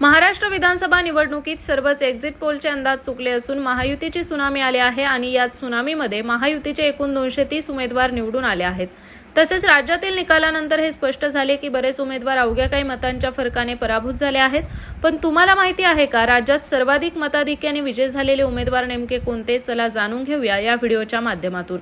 महाराष्ट्र विधानसभा निवडणुकीत सर्वच एक्झिट पोलचे अंदाज चुकले असून महायुतीची सुनामी आली आहे आणि यात सुनामीमध्ये महायुतीचे एकूण दोनशे तीस उमेदवार निवडून आले आहेत. तसेच राज्यातील निकालानंतर हे स्पष्ट झाले की बरेच उमेदवार अवघ्या काही मतांच्या फरकाने पराभूत झाले आहेत. पण तुम्हाला माहिती आहे का राज्यात सर्वाधिक मताधिक्याने विजय झालेले उमेदवार नेमके कोणते? चला जाणून घेऊया या व्हिडिओच्या माध्यमातून.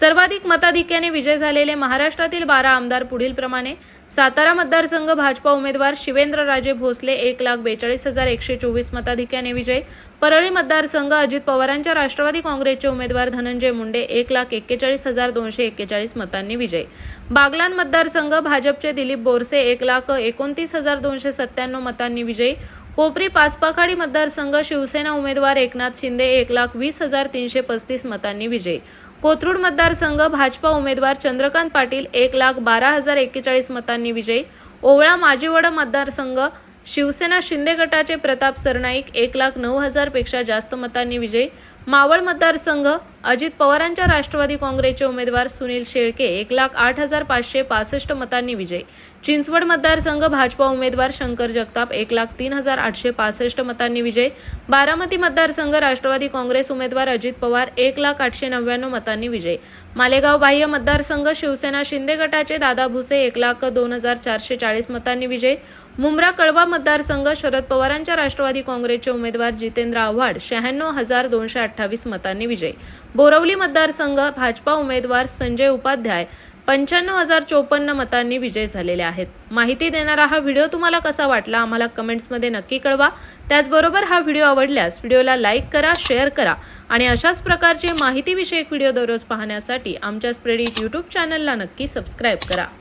सर्वाधिक मताधिक्याने विजय झालेले महाराष्ट्रातील बारा आमदार पुढीलप्रमाणे सातारा मतदारसंघ भाजपा उमेदवार शिवेंद्रराजे भोसले एक लाख बेचाळीस हजार एकशे चोवीस मताधिक्याने विजय. परळी मतदारसंघ अजित पवारांच्या राष्ट्रवादी काँग्रेसचे उमेदवार धनंजय मुंडे एक लाख एक्केचाळीस हजार दोनशे एक्केचाळीस मतांनी विजय. बागलान मतदारसंघ भाजपचे दिलीप बोरसे एक लाख एकोणतीस हजार दोनशे सत्त्याण्णव मतांनी विजयी. कोपरी पाचपाखाडी मतदारसंघ शिवसेना उमेदवार एकनाथ शिंदे एक लाख वीस हजार तीनशे पस्तीस मतांनी विजयी. कोथरूड मतदारसंघ भाजपा उमेदवार चंद्रकांत पाटील एक लाख बारा हजार एक्केचाळीस मतांनी विजयी. ओवळा माजीवडा मतदारसंघ शिवसेना शिंदे गटाचे प्रताप सरनाईक एक लाख नऊ हजारपेक्षा जास्त मतांनी विजयी. मावळ मतदारसंघ अजित पवारांच्या राष्ट्रवादी काँग्रेसचे उमेदवार सुनील शेळके एक लाख आठ हजार पाचशे पासष्ट मतांनी विजय. चिंचवड मतदारसंघ भाजपा उमेदवार शंकर जगताप एक लाख तीन हजार आठशे पासष्ट मतांनी विजय. बारामती मतदारसंघ राष्ट्रवादी काँग्रेस उमेदवार अजित पवार एक लाख आठशे नव्याण्णव मतांनी विजय. मालेगाव बाह्य मतदारसंघ शिवसेना शिंदे गटाचे दादा भुसे एक लाख दोन हजार चारशे चाळीस मतांनी विजय. मुंब्रा कळवा मतदारसंघ शरद पवारांच्या राष्ट्रवादी काँग्रेसचे उमेदवार जितेंद्र आव्हाड शहाण्णव हजार दोनशे अठ्ठावीस मतांनी विजय. बोरवली मतदारसंघ भाजपा उमेदवार संजय उपाध्याय पंच्याण्णव हजार चोपन्न मतांनी विजय झालेले आहेत. माहिती देणारा हा व्हिडिओ तुम्हाला कसा वाटला आम्हाला कमेंट्समध्ये नक्की कळवा. त्याचबरोबर हा व्हिडिओ आवडल्यास व्हिडिओला लाईक करा शेअर करा आणि अशाच प्रकारचे माहितीविषयक व्हिडिओ दररोज पाहण्यासाठी आमच्या स्प्रेडिट यूट्यूब चॅनलला नक्की सबस्क्राईब करा.